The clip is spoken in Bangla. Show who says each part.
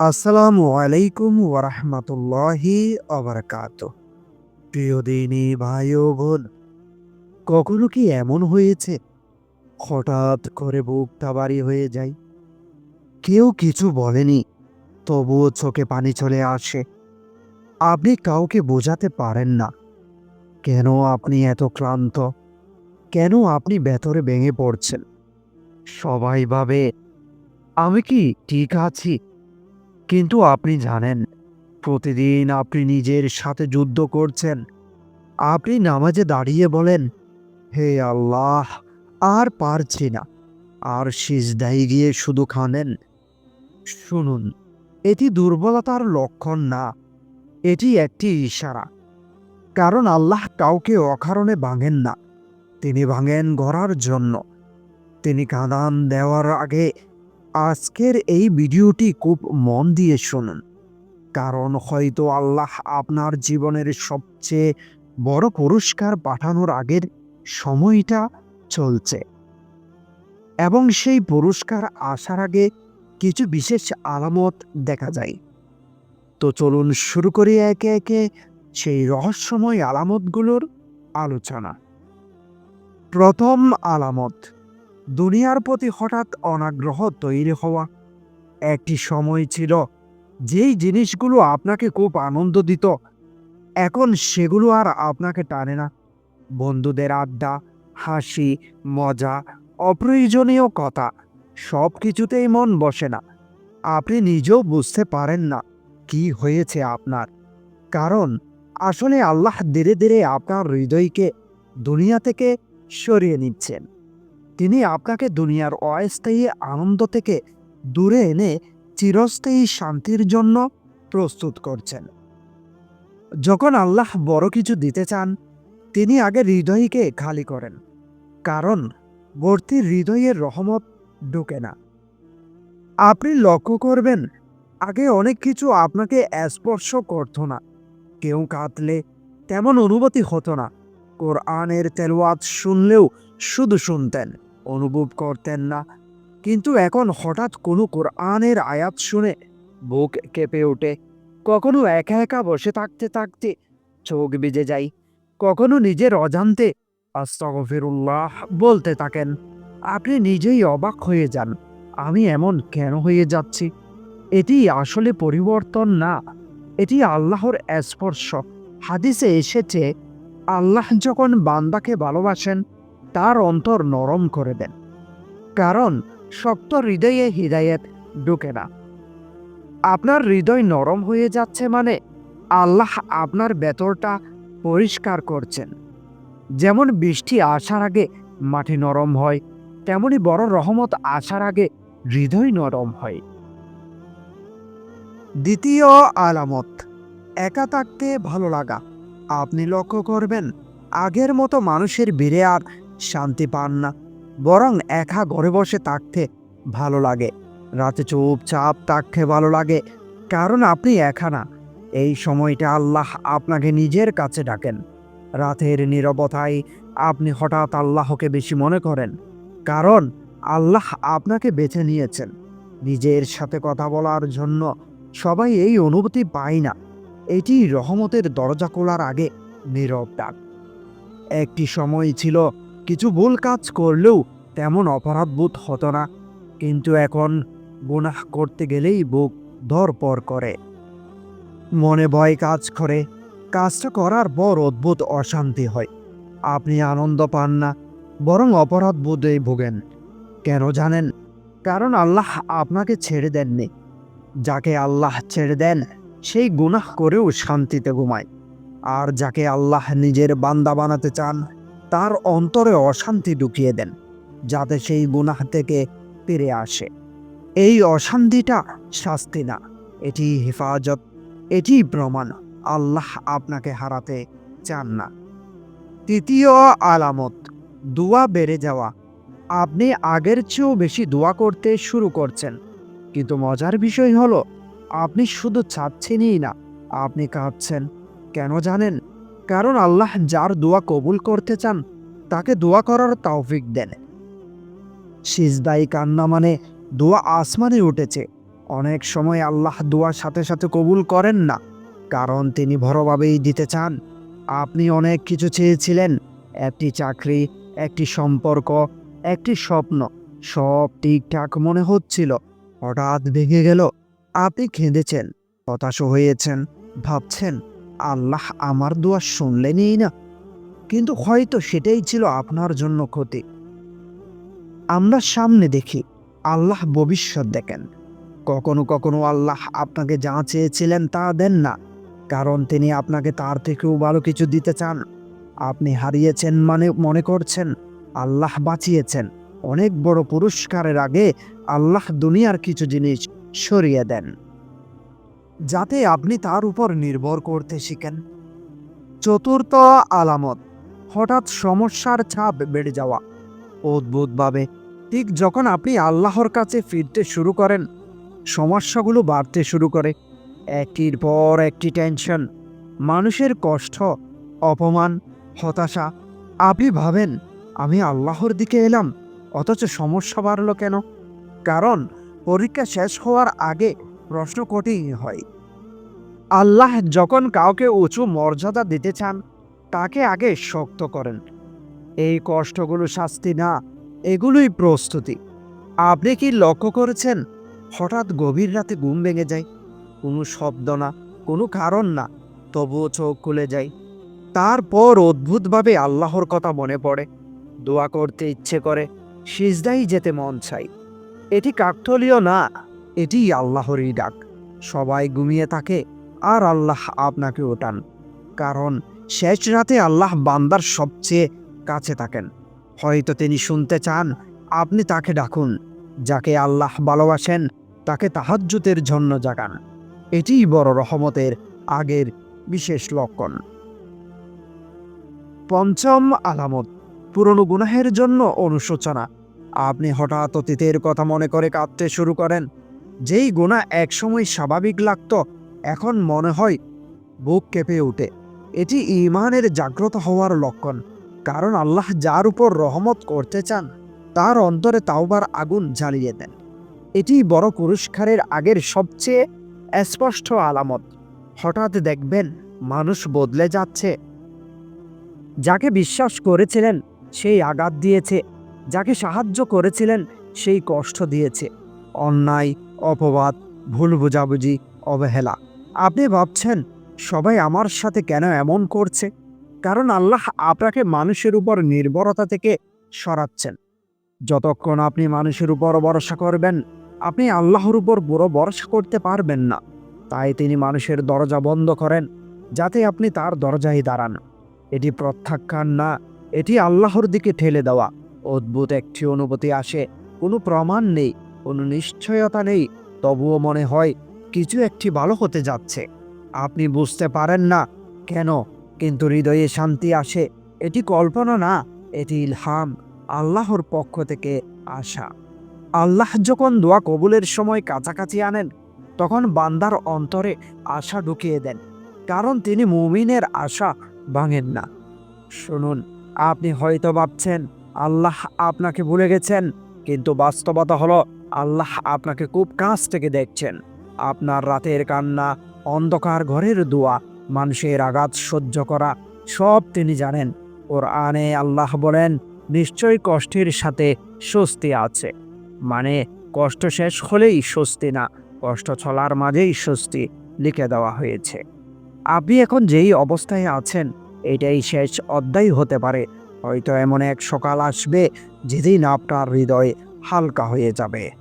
Speaker 1: আসসালামু আলাইকুম ওরহমতুল্লাহি অবরকাত প্রিয় দিনী, ভাই ও বোন, কখনো কি এমন হয়েছে? হঠাৎ করে বুকটা বাড়ি হয়ে যায়। কেউ কিছু বলেনি, তবুও চোখে পানি চলে আসে। আপনি কাউকে বোঝাতে পারেন না। কেন আপনি এত ক্লান্ত? কেন আপনি ভেতরে ভেঙে পড়ছেন? সবাই ভাবে, আমি কি ঠিক আছি? কিন্তু আপনি জানেন, প্রতিদিন আপনি নিজের সাথে যুদ্ধ করছেন। আপনি নামাজে দাঁড়িয়ে বলেন, হে আল্লাহ, আর পারছি না। আর সিজদাই গিয়ে শুধু খানেন। শুনুন, এটি দুর্বলতার লক্ষণ না, এটি একটি ইশারা। কারণ আল্লাহ কাউকে অকারণে ভাঙেন না। তিনি ভাঙেন গড়ার জন্য। তিনি কাঁদান দেওয়ার আগে আজকের এই ভিডিওটি খুব মন দিয়ে শুনুন, কারণ হয়তো আল্লাহ আপনার জীবনের সবচেয়ে বড় পুরস্কার পাঠানোর আগের সময়টা চলছে। এবং সেই পুরস্কার আসার আগে কিছু বিশেষ আলামত দেখা যায়। তো চলুন শুরু করি একে একে সেই রহস্যময় আলামতগুলোর আলোচনা। প্রথম আলামত দুনিয়ার প্রতি হঠাৎ অনাগ্রহ তৈরি হওয়া। একটি সময় ছিল যেই জিনিসগুলো আপনাকে খুব আনন্দ দিত। এখন সেগুলো আর আপনাকে টানে না। বন্ধুদের আড্ডা, হাসি, মজা, অপ্রয়োজনীয় কথা সব কিছুতেই মন বসে না। আপনি নিজেও বুঝতে পারেন না কি হয়েছে আপনার। কারণ আসলে আল্লাহ ধীরে ধীরে আপনার হৃদয়কে দুনিয়া থেকে সরিয়ে নিচ্ছেন। তিনি আপনাকে দুনিয়ার অস্থায়ী আনন্দ থেকে দূরে এনে চিরস্থায়ী শান্তির জন্য প্রস্তুত করছেন। যখন আল্লাহ বড় কিছু দিতে চান, তিনি আগে হৃদয়কে খালি করেন, কারণ ভর্তি হৃদয়ের রহমত ঢুকে না। আপনি লক্ষ্য করবেন, আগে অনেক কিছু আপনাকে স্পর্শ করত না। কেউ কাঁদলে তেমন অনুভূতি হতো না। কোরআনের তেলওয়াত শুনলেও শুধু শুনতেন। অনুভব করতেন না। কিন্তু এখন হঠাৎ কোনো কোরআনের আয়াত শুনে বুক কেঁপে ওঠে। কখনো একা একা বসে থাকতে থাকতে চোখ ভিজে যায়। কখনো নিজের অজান্তে আস্তগফিরুল্লাহ বলতে থাকেন, আপনি নিজেই অবাক হয়ে যান, আমি এমন কেন হয়ে যাচ্ছি? এটি আসলে পরিবর্তন না, এটি আল্লাহর স্পর্শ। হাদিসে এসেছে, আল্লাহ যখন বান্দাকে ভালোবাসেন তার অন্তর নরম করে দেন। কারণ শক্ত হৃদয়ে হৃদায়ত ঢুকে না। আপনার হৃদয় নরম হয়ে যাচ্ছে মানে আল্লাহ আপনার বেতরটা পরিষ্কার করছেন। যেমন বৃষ্টি আসার আগে মাটি নরম হয়, তেমনি বড় রহমত আসার আগে হৃদয় নরম হয়। দ্বিতীয় আলামত, একা থাকতে ভালো লাগা। আপনি লক্ষ্য করবেন, আগের মতো মানুষের ভিড়ে আর শান্তি পান না। বরং একা ঘরে বসে থাকতে ভালো লাগে। রাতে চুপচাপ থাকতে ভালো লাগে। কারণ আপনি একা না। এই সময়টা আল্লাহ আপনাকে নিজের কাছে ডাকেন। রাতের নীরবতায় আপনি হঠাৎ আল্লাহকে বেশি মনে করেন। কারণ আল্লাহ আপনাকে বেছে নিয়েছেন। নিজের সাথে কথা বলার জন্য সবাই এই অনুভূতি পায় না। এটি রহমতের দরজা খোলার আগে নীরব ডাক। একটি সময় ছিল কিছু ভুল কাজ করলেও তেমন অপরাধবোধ হতো না। কিন্তু এখন গুনাহ করতে গেলেই বুক ধরপর করে। মনে ভয় কাজ করে। কাজটা করার পর অদ্ভুত অশান্তি হয়। আপনি আনন্দ পান না, বরং অপরাধ বোধে ভোগেন। কেন জানেন? কারণ আল্লাহ আপনাকে ছেড়ে দেননি। যাকে আল্লাহ ছেড়ে দেন, সেই গুনাহ করেও শান্তিতে ঘুমায়। আর যাকে আল্লাহ নিজের বান্দা বানাতে চান তার অন্তরে অশান্তি ঢুকিয়ে দেন, যাতে সেই গুনাহ থেকে ফিরে আসে। এই অশান্তিটা শাস্তি না, এটি হেফাজত, এটি প্রমাণ, আল্লাহ আপনাকে হারাতে চান না। তৃতীয় আলামত, দোয়া বেড়ে যাওয়া। আপনি আগের চেয়েও বেশি দোয়া করতে শুরু করছেন, কিন্তু মজার বিষয় হলো, আপনি শুধু চাচ্ছেনই না, আপনি কাঁদছেন, কেন জানেন? কারণ আল্লাহ যার দোয়া কবুল করতে চান, তাকে দোয়া করার তৌফিক দেন। সিজদাই কান্না মানে দোয়া আসমানে উঠেছে। অনেক সময় আল্লাহ দোয়ার সাথে সাথে কবুল করেন না, কারণ তিনি বড়ভাবেই দিতে চান। আপনি অনেক কিছু চেয়েছিলেন, একটি চাকরি, একটি সম্পর্ক, একটি স্বপ্ন, সব ঠিকঠাক মনে হচ্ছিল, হঠাৎ ভেঙে গেল। আপনি খেঁদেছেন, হতাশ হয়েছেন, ভাবছেন আল্লাহ আমার দোয়া শুনলেনই না। কিন্তু হয়তো সেটাই ছিল আপনার জন্য ক্ষতি। আমরা সামনে দেখি, আল্লাহ ভবিষ্যৎ দেখেন। কখনো কখনো আল্লাহ আপনাকে যা চেয়েছিলেন তা দেন না, কারণ তিনি আপনাকে তার থেকেও ভালো কিছু দিতে চান। আপনি হারিয়েছেন মানে মনে করছেন, আল্লাহ বাঁচিয়েছেন। অনেক বড় পুরস্কারের আগে আল্লাহ দুনিয়ার কিছু জিনিস সরিয়ে দেন। যাতে আপনি তার উপর নির্ভর করতে শিখেন। চতুর্থ আলামত, হঠাৎ সমস্যার ছাপ বেড়ে যাওয়া। অদ্ভুতভাবে, ঠিক যখন আপনি আল্লাহর কাছে ফিরতে শুরু করেন, সমস্যাগুলো বাড়তে শুরু করে। একটির পর একটি টেনশন, মানুষের কষ্ট, অপমান, হতাশা। আপনি ভাবেন, আমি আল্লাহর দিকে এলাম, অথচ সমস্যা বাড়ল কেন? কারণ, পরীক্ষা শেষ হওয়ার আগে প্রশ্ন কঠিন হয়। আল্লাহ যখন কাউকে উঁচু মর্যাদা দিতে চান, তাকে আগে শক্ত করেন। এই কষ্টগুলো শাস্তি না, এগুলোই প্রস্তুতি। আপনি কি লক্ষ্য করেছেন, হঠাৎ গভীর রাতে ঘুম ভেঙে যায়? কোনো শব্দ না, কোনো কারণ না, তবুও চোখ খুলে যায়। তারপর অদ্ভুতভাবে আল্লাহর কথা মনে পড়ে। দোয়া করতে ইচ্ছে করে, সিজদাই যেতে মন চাই এটি কাকতলীয় না। এটি আল্লাহরই ডাক। সবাই ঘুমিয়ে থাকে আর আল্লাহ আপনাকে ওঠান কারণ শেষ রাতে আল্লাহ বান্দার সবচেয়ে কাছে থাকেন। হয়তো তিনি শুনতে চান, আপনি তাকে ডাকুন, যাকে আল্লাহ ভালোবাসেন, তাকে তাহাজ্জুতের জন্য জাগান। এটিই বড় রহমতের আগের বিশেষ লক্ষণ। পঞ্চম আলামত, পুরনো গুনাহের জন্য অনুশোচনা। আপনি হঠাৎ অতীতের কথা মনে করে কাঁদতে শুরু করেন। যেই গুণা একসময় স্বাভাবিক লাগত, এখন মনে হয় বুক কেঁপে ওঠে। এটি ইমানের জাগ্রত হওয়ার লক্ষণ, কারণ আল্লাহ যার উপর রহমত করতে চান, তার অন্তরে তাওবার আগুন জ্বালিয়ে দেন। এটি বড় পুরস্কারের আগের সবচেয়ে স্পষ্ট আলামত। হঠাৎ দেখবেন মানুষ বদলে যাচ্ছে। যাকে বিশ্বাস করেছিলেন, সেই আঘাত দিয়েছে। যাকে সাহায্য করেছিলেন, সেই কষ্ট দিয়েছে। অন্যায় অপবাদ, ভুল বোঝাবুঝি, অবহেলা। আপনি ভাবছেন, সবাই আমার সাথে কেন এমন করছে? কারণ আল্লাহ আপনাকে মানুষের উপর নির্ভরতা থেকে সরাচ্ছেন। যতক্ষণ আপনি মানুষের উপর ভরসা করবেন, আপনি আল্লাহর উপর বড় ভরসা করতে পারবেন না। তাই তিনি মানুষের দরজা বন্ধ করেন, যাতে আপনি তার দরজায় দাঁড়ান। এটি প্রত্যাখ্যান না, এটি আল্লাহর দিকে ঠেলে দেওয়া। অদ্ভুত একটি অনুভূতি আসে, কোনো প্রমাণ নেই। কোনো নিশ্চয়তা নেই, তবুও মনে হয় কিছু একটি ভালো হতে যাচ্ছে। আপনি বুঝতে পারেন না কেন, কিন্তু হৃদয়ে শান্তি আসে, এটি কল্পনা না, এটি ইলহাম, আল্লাহর পক্ষ থেকে আসা। আল্লাহ যখন দোয়া কবুলের সময় কাছাকাছি আনেন, তখন বান্দার অন্তরে আশা ঢুকিয়ে দেন, কারণ তিনি মুমিনের আশা ভাঙেন না। শুনুন, আপনি হয়তো ভাবছেন, আল্লাহ আপনাকে ভুলে গেছেন কিন্তু বাস্তবতা হলো আল্লাহ আপনাকে খুব কাছ থেকে দেখছেন। আপনার রাতের কান্না, অন্ধকার ঘরের দোয়া, মানুষের আঘাত সহ্য করা, সব তিনি জানেন। ওর আনে আল্লাহ বলেন নিশ্চয়ই কষ্টের সাথে স্বস্তি আছে। মানে কষ্ট শেষ হলেই স্বস্তি না, কষ্ট চলার মাঝেই স্বস্তি লিখে দেওয়া হয়েছে। আপনি এখন যেই অবস্থায় আছেন, এটাই শেষ অধ্যায় হতে পারে। হয়তো এমন এক সকাল আসবে যেদিন আপনার হৃদয় হালকা হয়ে যাবে।